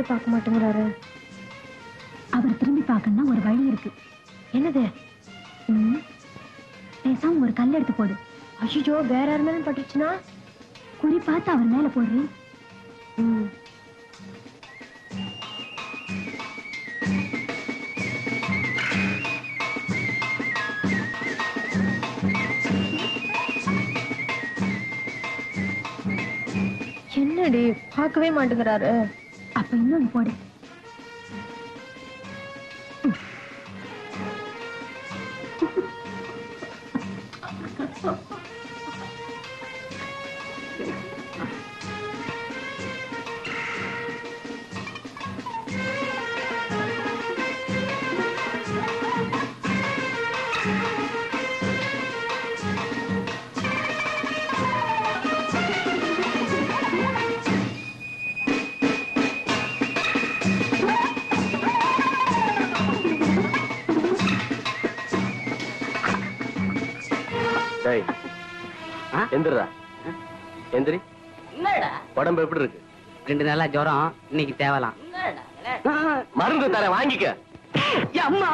திரும்பியே பார்க்க மாட்டேங்கிறாரு. அவர் திரும்பி பார்க்கணும்னா ஒரு வழி இருக்கு. என்னது? ம். பேசாம ஒரு கல் எடுத்து போடு. ஐயோ வேற யார் மேலும் பட்டுச்சுன்னா குறி பார்த்து அவர் மேல போடுறேன் ம். என்னடி பார்க்கவே மாட்டேங்கிறாரு. அப்ப இன்னொன்னு போடு. எந்திரா. எந்திரி உடம்பு எப்படி இருக்கு? ரெண்டு நாளா ஜுரம். இன்னைக்கு தேவலாம். மருந்து தரேன் வாங்கிக்க. அம்மா.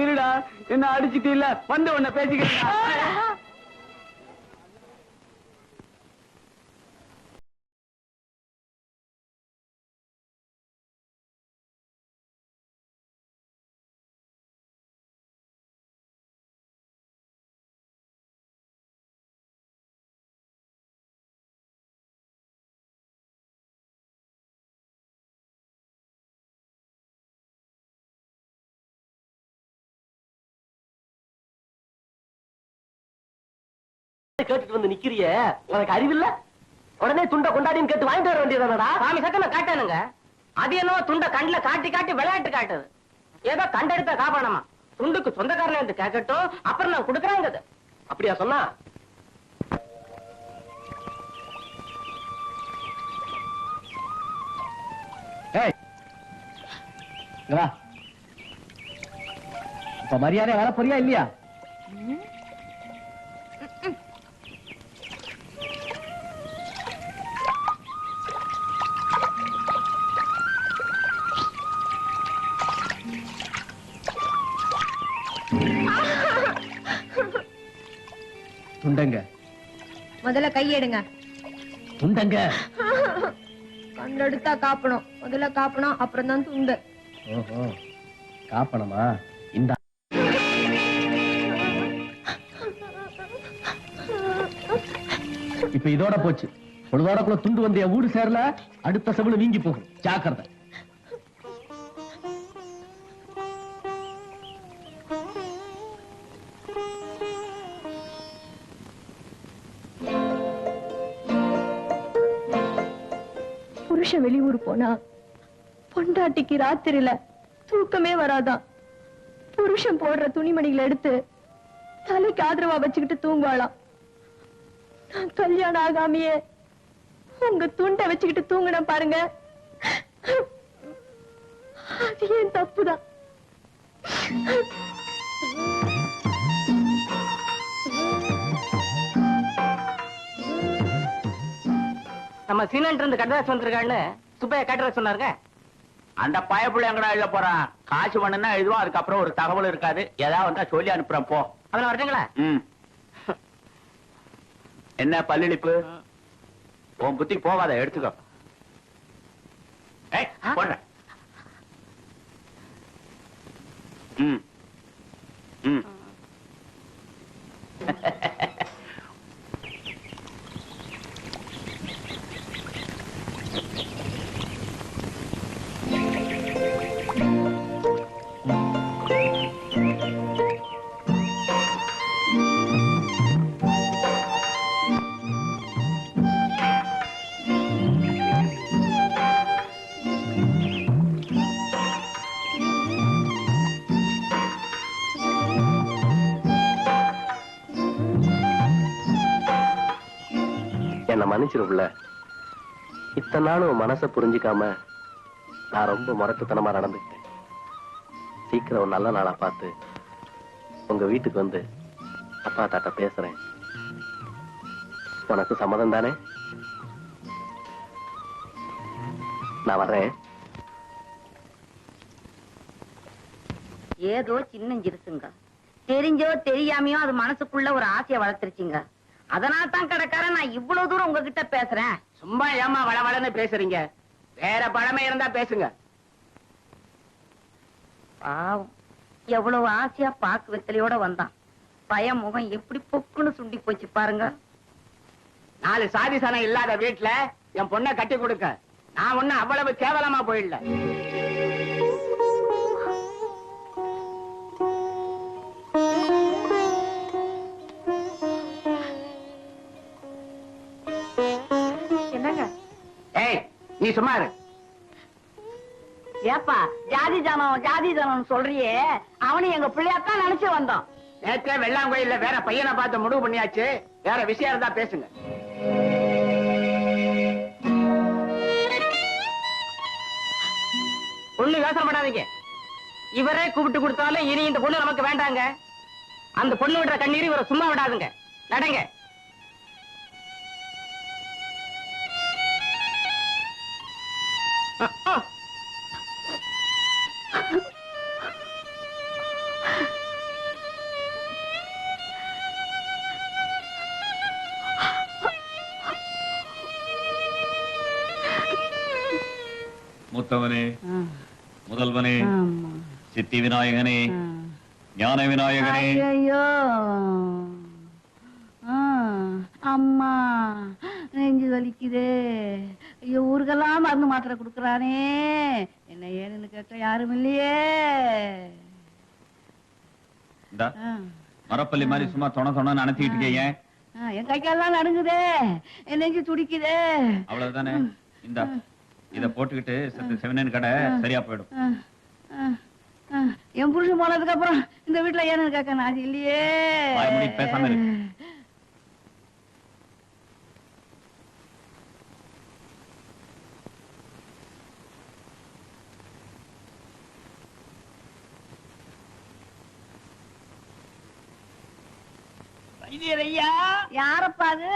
இருடா என்ன அடிச்சிட்டு இல்ல வந்து உன்னை பேசிக்கிறேன். கேட்டுட்டு வந்து நிக்கிறிய? உனக்கு அறிவில்ல? உடனே துண்டை கொண்டாடின்னு கேட்டு வாங்கிட்டு வர வேண்டியதானடா? சாமி சத்தமா காட்டானுங்க. அது என்னவோ துண்ட கண்ணுல காட்டி காட்டி விளையாட்டு காட்டுது. ஏதோ கண்டெடுத்த காப்பானமா துண்டுக்கு சொந்தக்காரன் என்று கேட்கட்டும் அப்புறம் நான் கொடுக்குறேங்க அப்படியா சொன்னா? இப்ப மரியாதை வர போறியா இல்லையா? துண்டங்க. முதல்ல கையெடுங்க துண்டங்க. கண்டெடுத்தா காப்பணும். முதல்ல காப்பணும் அப்புறம் தான் துண்டு. ஓஹோ. காப்பணமா? இந்த. இப்ப இதோட போச்சு. பொழுதோடக்குள்ள துண்டு வந்து என் வீடு சேரல அடுத்த செவில நீங்கி போகும். ஜாக்கிரதை. புருஷன் வெளியூர் போனா பொண்டாட்டிக்கு ராத்திரில தூக்கமே வராதான். புருஷன் போடுற துணிமணிகளை எடுத்து தலைக்கு ஆதரவா வச்சுக்கிட்டு தூங்குவாளாம். நான் கல்யாணம் ஆகாமையே உங்க துண்டை வச்சுக்கிட்டு தூங்கின பாருங்க. அது ஏன் தப்புதான்? நம்ம சீனன்ட் இருந்து கட்டதாஸ் வந்திருக்கான்னு சுப்பையா கட்டுற சொன்னாருங்க. அந்த பயப்புள்ள எங்கடா எழுத போறான் காசு பண்ணுனா எழுதுவோம் அதுக்கப்புறம் ஒரு தகவல் இருக்காது. ஏதாவது வந்தா சொல்லி அனுப்புறேன் போ. அவன வரட்டுங்களா? ம். என்ன பல்லிழிப்பு? உன் புத்தி போகாத எடுத்துக்கோ. ஏய், போடுறேன். ம். மன்னிச்சிருப்புல இத்தனை நாளும் உன் மனசை புரிஞ்சுக்காம நான் ரொம்ப முரட்டுத்தனமா நடந்துக்கிட்டேன். சீக்கிரம் ஒரு நல்ல நாளா பார்த்து உங்க வீட்டுக்கு வந்து அப்பா தாட்ட பேசுறேன். உனக்கு சம்மதம் தானே? நான் வர்றேன். ஏதோ சின்ன சின்னஞ்சிருசுங்க தெரிஞ்சோ தெரியாமையோ அது மனசுக்குள்ள ஒரு ஆசைய வளர்த்துருச்சுங்க. அதனால தான் கடைக்காரன் நான் இவ்வளவு தூரம் உங்ககிட்ட பேசுறேன். சும்மா ஏமா வளவளன்னு பேசுறீங்க. வேற பழமை இருந்தா பேசுங்க. பாவம். எவ்வளவு ஆசையா பாக்கு வெத்தலையோட வந்தான். பயம் முகம் எப்படி பொக்குன்னு சுண்டி போச்சு பாருங்க. நாலு சாதி சனம் இல்லாத வீட்டுல என் பொண்ணை கட்டி கொடுக்க. நான் ஒண்ணு அவ்வளவு கேவலமா போயிடல. நீ சும்மா இரு. ஏப்பா ஜாதி ஜனம் ஜாதி ஜனம் சொல்றியே. அவனு எங்க பிள்ளையாத்தான் நினைச்சு வந்தோம். நேற்றே வெள்ளாங்கோயில்ல வேற பையனை பார்த்து முடிவு பண்ணியாச்சு. வேற விஷயம் இருந்தா பேசுங்க. ஒண்ணு யோசனை பண்ணாதீங்க. இவரே கூப்பிட்டு கொடுத்தாலும் இனி இந்த பொண்ணு நமக்கு வேண்டாங்க. அந்த பொண்ணு விடுற கண்ணீர் இவரை சும்மா விடாதுங்க. நடங்க. மூத்தவனே முதல்வனே சித்தி விநாயகனே ஞான விநாயகனே. ஐயோ அம்மா நெஞ்சு வலிக்குதே. ஐயோ ஊருக்கெல்லாம் மருந்து மாத்திரை கொடுக்கறானே. என்ன ஏன்னு கேட்ட யாரும் இல்லையே. மரப்பள்ளி மாதிரி சும்மா தொண தொணன்னு அணைச்சிட்டு இருக்கீங்க. என் கைக்கெல்லாம் நடுங்குதே. என் நெஞ்சு துடிக்குதே. அவ்வளவுதானே? இந்தா இத போட்டுக்கிட்டு செத்து கடை சரியா போயிடும். என் புருஷன் போனதுக்கு அப்புறம் இந்த வீட்டுல ஏன்னு கேட்க நான் இல்லையே. பேசாம இரு. யாரப்பா அது?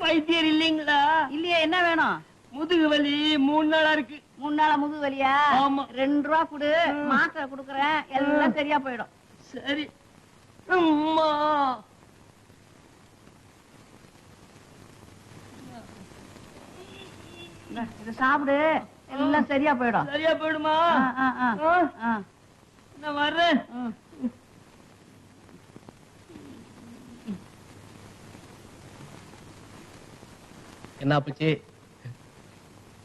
வைத்தியர் இல்லைங்களா? இல்லையே என்ன வேணும்? முதுகு வலி மூணு நாளா இருக்கு. மூணு நாளா முதுகு வலியா? ஆமா. ரெண்டு ரூபா கொடு மாத்திரை கொடுக்கறேன். எல்லாம் சரியா போயிடும். சரி. அம்மா. இதை சாப்பிடு. எல்லாம் சரியா போயிடும். சரியா போயிடுமா. நான் வர்றேன். என்ன பிச்சி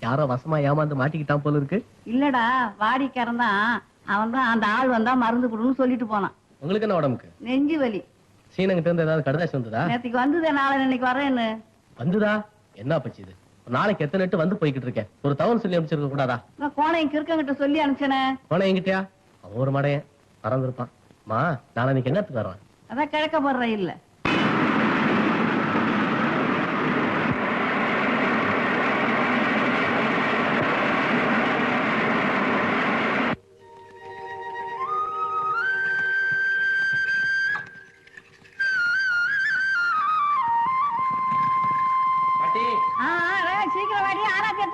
யாரோ வசமா ஏமாந்து மாட்டிக்கிட்டான் போல இருக்கு. இல்லடா வாடிக்காரன் தான் அவன் தான் அந்த ஆள் வந்தா மருந்து கொடுன்னு சொல்லிட்டு போனான். உங்களுக்கு என்ன உடம்புக்கு? நெஞ்சு வலி. சீனங்கிட்ட இருந்து ஏதாவது கடுதாசி வந்ததா? நேத்துக்கு வந்ததே நாளை இன்னைக்கு வரேன்னு வந்துதா? என்ன பச்சி இது? நாளைக்கு எத்தனை எட்டு வந்து போய்கிட்டு இருக்கேன். ஒரு தவறு சொல்லி அனுப்பிச்சிருக்க கூடாதா? நான் கோணையும் கிறுக்கங்கிட்ட சொல்லி அனுப்பிச்சனே. போன என்கிட்டயா? அவன் ஒரு மடையன். மறந்துருப்பான் மா நாளைக்கு என்னத்துக்கு வர்றான் அதான் கிழக்கப்படுற இல்ல.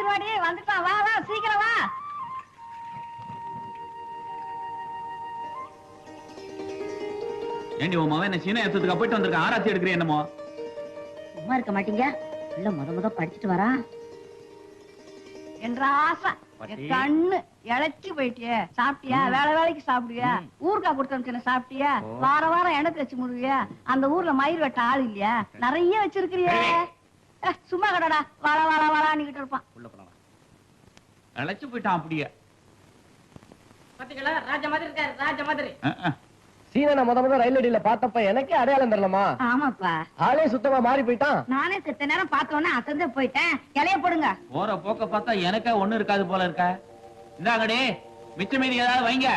வாடி வந்துட்டான். வா வா சீக்கிரம் வா. ஏண்டி உன் மகன் என்ன சீன ஏத்ததுக்கு போயிட்டு வந்திருக்க ஆராய்ச்சி எடுக்கிறேன் என்னமோ? சும்மா இருக்க மாட்டீங்க. இல்ல முத முத படிச்சுட்டு வரா. என்ற ஆசை. கண்ணு இழைச்சு போயிட்டியே. சாப்பிட்டியா? வேலை வேலைக்கு சாப்பிடுவியா? ஊருக்கா கொடுத்தா சாப்பிட்டியா? வார வாரம் எனக்கு வச்சு முடுவியா அந்த ஊர்ல மயிர் வெட்ட ஆள் இல்லையா? நிறைய வச்சிருக்கிறியே. சும்மா கடடா வாழா வாழா வாழான்னுகிட்டு இருப்பான். உள்ள போலாம் அழைச்சு போயிட்டான் அப்படியே. பாத்தீங்களா? ராஜ மாதிரி இருக்காரு ராஜ மாதிரி. சீனனை முத முத ரயில் அடியில பார்த்தப்ப எனக்கே அடையாளம் தெரியலமா ஆமாப்பா. ஆளே சுத்தமா மாறி போயிட்டான். நானே செத்த நேரம் பார்த்தோன்னே அசந்து போயிட்டேன். இலைய போடுங்க. போற போக்க பார்த்தா எனக்கே ஒண்ணு இருக்காது போல இருக்க. இந்தாங்கடி மிச்ச மீதி ஏதாவது வைங்க.